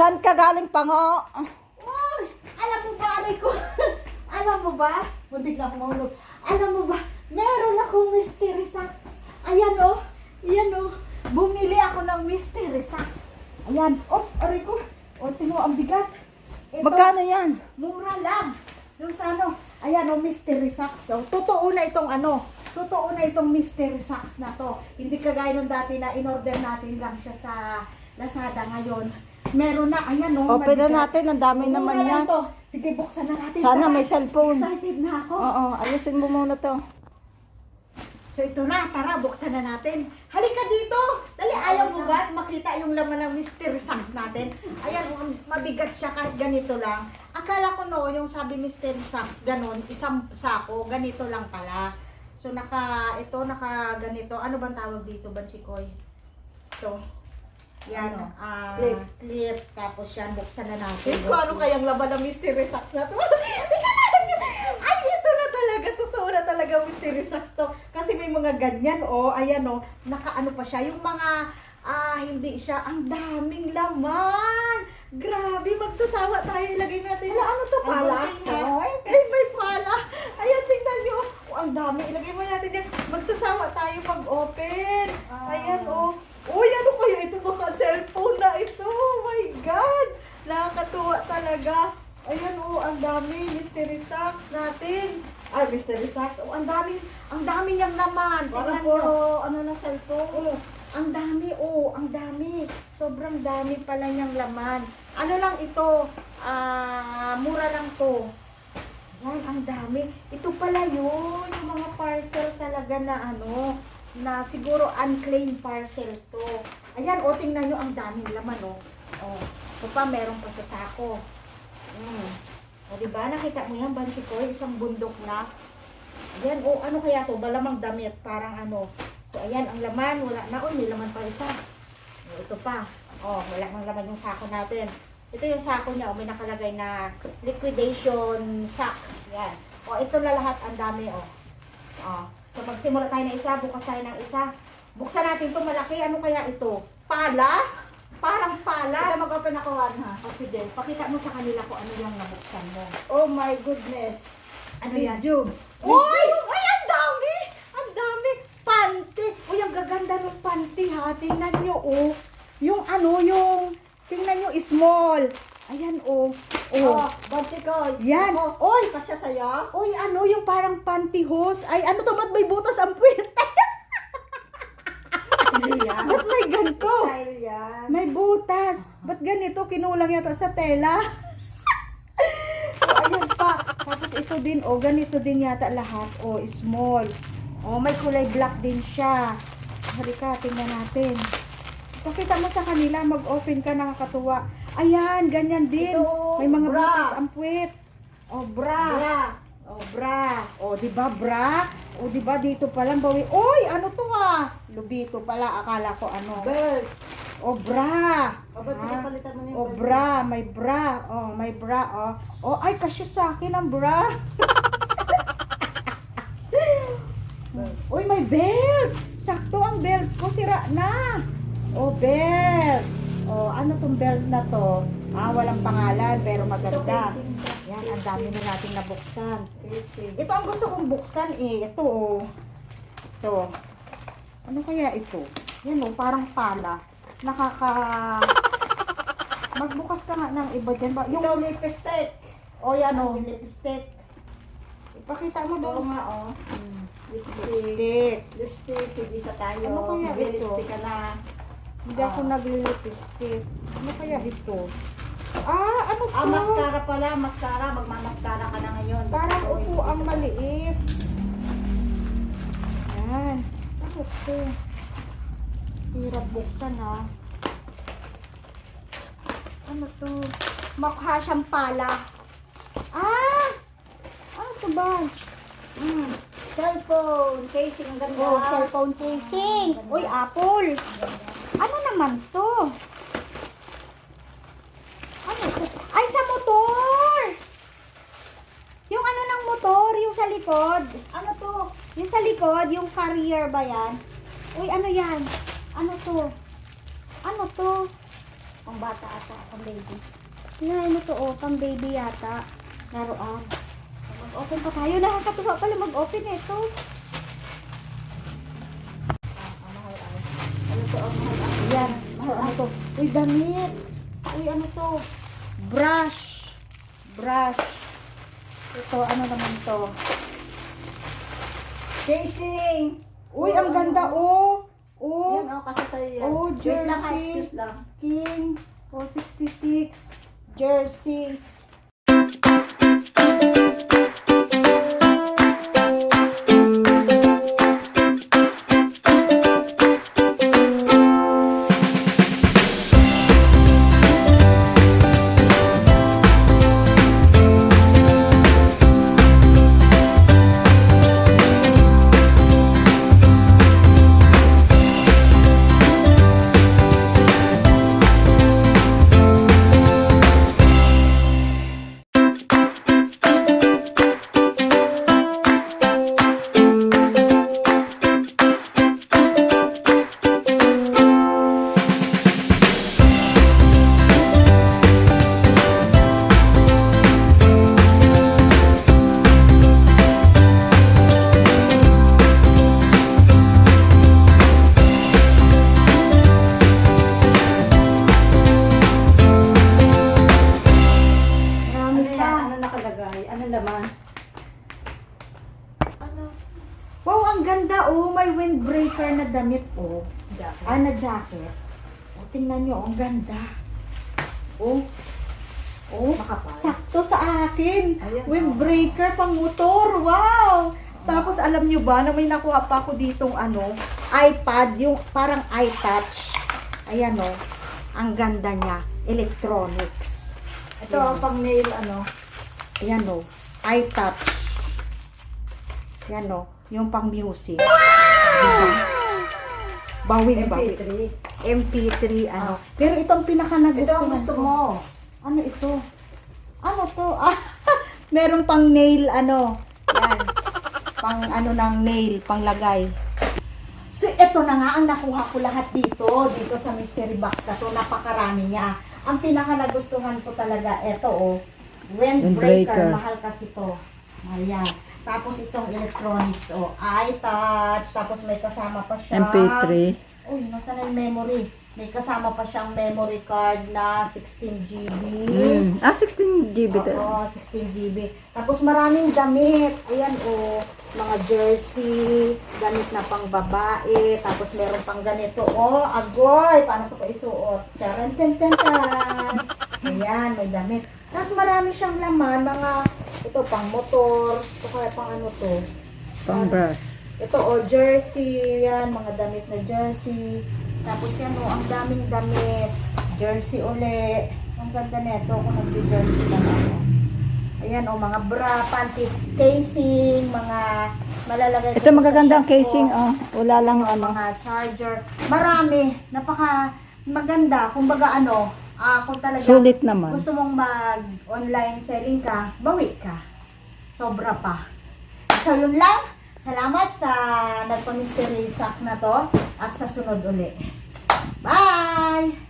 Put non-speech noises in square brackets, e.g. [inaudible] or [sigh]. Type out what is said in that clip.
Saan ka galing pango? Uy, alam mo ba, aray ko? [laughs] alam mo ba? Muntik na ako mahulog. Alam mo ba, meron akong mystery socks. Ayan o, ayan o. Bumili ako ng mystery socks. Ayan, oh, aray ko. O, tingnan mo, ang bigat. Ito, Magkano yan? Mura lang. Yung sa ano, ayan o, mystery socks. So, totoo na itong ano, totoo na itong mystery socks na to. Hindi kagaya nung dati na in-order natin lang siya sa Lazada ngayon. Meron na, ayan o. Open na natin, ang dami naman lang yan. to. Sige, buksan na natin. Sana Tara. may cellphone. Excited na ako. Oo, ayusin mo muna to. So ito na, tara, buksan na natin. Halika dito! Dali, ayaw mo ba at makita yung laman ng mystery socks natin? Ayan, um, mabigat siya kahit ganito lang. Akala ko no, yung sabi mystery socks, ganon, isang sako, ganito lang pala. So naka, ito, naka ganito. Ano bang tawag dito, Banchikoy? Ito. Yan, Ano? ah, Clip. clip. Tapos yan, buksan na natin. Clip. Kung ano kayang laman ng mystery socks na to. [laughs] Ay, ito na talaga. Totoo na talaga mystery socks to. Kasi may mga ganyan, oh. Ayan, oh. Nakaano pa siya. Yung mga, ah, hindi siya. Ang daming laman. Grabe, magsasawa tayo. Ilagay natin. Wala, ano to, Ang pala? bunting. Ay. Ay, may pala. Ayan, tingnan nyo. Oh, ang dami. Ilagay mo yan. Magsasawa tayo pag-open. Ah. Ayan, oh. Uy, ano kaya ito? Baka cellphone na ito. Oh my God. Nakakatuwa talaga. Ayan, oh, ang dami. Mystery socks natin. Ay, mystery socks. Oh, ang dami. Ang dami niyang naman. Tingnan puro, ano na cellphone. Oh, ang dami, oh, ang dami. Sobrang dami pala niyang laman. Ano lang ito, ah, mura lang to. Yan, ang dami. Ito pala yun, yung mga parcel talaga na ano, na siguro unclaimed parcel to. Ayan, o, tingnan nyo, ang daming laman, oh. Oh, ito pa, meron pa sa sako. Mm. O, diba, nakita mo yan, Bansi ko, isang bundok na. Ayan, o, ano kaya to? Balamang damit, parang ano. So, ayan, ang laman, wala na. Oh, may laman pa isa. O, ito pa. Oh, wala nang laman yung sako natin. Ito yung sako niya, o, may nakalagay na liquidation sack. Yan. O, ito na lahat, ang dami, o. O, so, magsimula tayo ng isa, bukas tayo ng isa. Buksan natin to malaki. Ano kaya ito? Pala? Parang pala. Ito mag-open ako, Juan, ha? O, sige, pakita mo sa kanila kung ano yung nabuksan mo. Oh my goodness. Ano yan? Medium. Uy! Uy, ang dami! Ang dami! Panty! Uy, ang gaganda ng panty ha. Tingnan nyo, oh. Yung ano, yung... Tingnan nyo, small. Ayan, oh. Oh. Oh, Bansi ko. Yan. Uy! Pasya sa'yo? Uy, ano, yung parang pantyhose. Ay, ano to? Ba't may butas ang puwet? [laughs] Hindi yan. Ba't may ganito? Style. Ba't ganito? Kinulang yata sa tela. [laughs] o, ayun pa. Tapos ito din, oh, ganito din yata lahat. Oh, small. Oh, may kulay black din siya. Halika, tingnan natin. Pakita mo sa kanila, mag-open ka, nakakatuwa. Ayan, ganyan din. Ito, may mga bra. butas ang puwet. Oh, bra. Bra. Oh, bra. Oh, di ba bra? Oh, di ba dito pa lang bawi. Oy, ano to ah? Lubito pala, akala ko ano. Belt. Oh, bra. O, ba't pinapalitan mo na yung bra, may bra. Oh, may bra, oh. Oh, ay, kasya sa akin ang bra. [laughs] Uy, may belt. Sakto ang belt ko, sira na. Oh, belt. Oh, ano tong belt na to? Ah, walang pangalan, pero maganda. Yan, ang dami na natin nabuksan. Ito ang gusto kong buksan eh. Ito oh. Ito. Ano kaya ito? Yan oh, parang pala. Nakaka... Magbukas ka nga ng iba dyan ba? Yung Ito, lipstick. Oh, yan oh, lipstick. Ipakita mo Oo doon. nga, oh. Hmm. Lipstick. Lipstick. Lipstick, isa tayo. Ano kaya ito? Lipstick ka na. Hindi ako Ah. nagli-lipstick. Ano kaya ito? Ah, ano to? Ah, mascara pala, mascara. Magmamaskara ka na ngayon. Parang upo ang maliit. Yan. Ano to? Hirap buksan ha. Ano to? Makha siyang pala. Ah! Ano to ba? Mm. Cellphone, casing, ang ganda. Oh, cellphone casing. Uy, Apple. Ano naman to? Ano to? Ay, sa motor! Yung ano ng motor, yung sa likod. Ano to? Yung sa likod, yung carrier ba yan? Uy, ano yan? Ano to? Ano to? Pang bata ata, pang baby. Yeah, ano to, oh, pang baby yata. Laruan. Mag-open pa tayo. Nakakatuwa pala mag-open ito. Mahal ay. Ano to, ang mahal ay. Yan. Mahal to? Uy, damit. Uy, ano to? Brush. Brush. Ito, ano naman to? Casing! Uy, ang ganda, oh. Oh, Yan, oh, kasi sa'yo yan. Oh, Wait lang, ha, jersey. excuse lang. King. Oh, 66. Jersey. Nakalagay? Ano laman? Ano? Wow, ang ganda, oh. May windbreaker na damit, oh. Jacket. Ah, na jacket. O, tingnan nyo, ang ganda. Oh. Oh, Makapal. sakto sa akin. Ayan, Windbreaker pang motor. Wow! Tapos alam nyo ba na may nakuha pa ako ditong ano, iPad, yung parang iTouch. Ayan oh. Ang ganda niya. Electronics. Ito ang pang nail, ano? Ayan o. iTouch. Ayan o. Yung pang music. Diba? Bawing ba? MP3. MP3 ano. Pero itong pinaka nagustuhan Ito ang gusto mo. Ano ito? Ano to? [laughs] Ah, meron pang nail ano. Yan. Pang ano ng nail, pang lagay. So, ito na nga ang nakuha ko lahat dito, dito sa mystery box na to. Napakarami niya. Ang pinaka nagustuhan ko talaga, ito oh. Windbreaker. Windbreaker. Mahal kasi to. Ayan. Tapos itong electronics, oh. iTouch. Tapos may kasama pa siya. MP3. Uy, nasa na yung memory? May kasama pa siyang memory card na 16 GB. Mm. Ah, 16 GB. Oo, 16 GB. Tapos maraming damit. Ayan, oh, mga jersey, damit na pang babae. Tapos meron pang ganito. Oh, agoy! Paano ko ito isuot? Taran, tan, tan, tan. Ayan, may damit. Tapos marami siyang laman. Mga, ito, pang motor. Ito kaya pang ano to. Pang brush. Ito, oh, jersey. Yan, mga damit na jersey. Tapos yan, oh, ang daming damit. Jersey uli. Ang ganda nito kung nag-jersey lang ako. Ayan, oh, mga bra, panty casing, mga malalagay. Ito magagandang casing, oh. Wala lang ano. Mga charger. Marami. Napaka maganda. Kumbaga ano, ah, kung talaga Sulit naman. gusto mong mag-online selling ka, bawi ka. Sobra pa. So, yun lang. Salamat sa nagpa-mystery sack na to at sa sunod uli. Bye!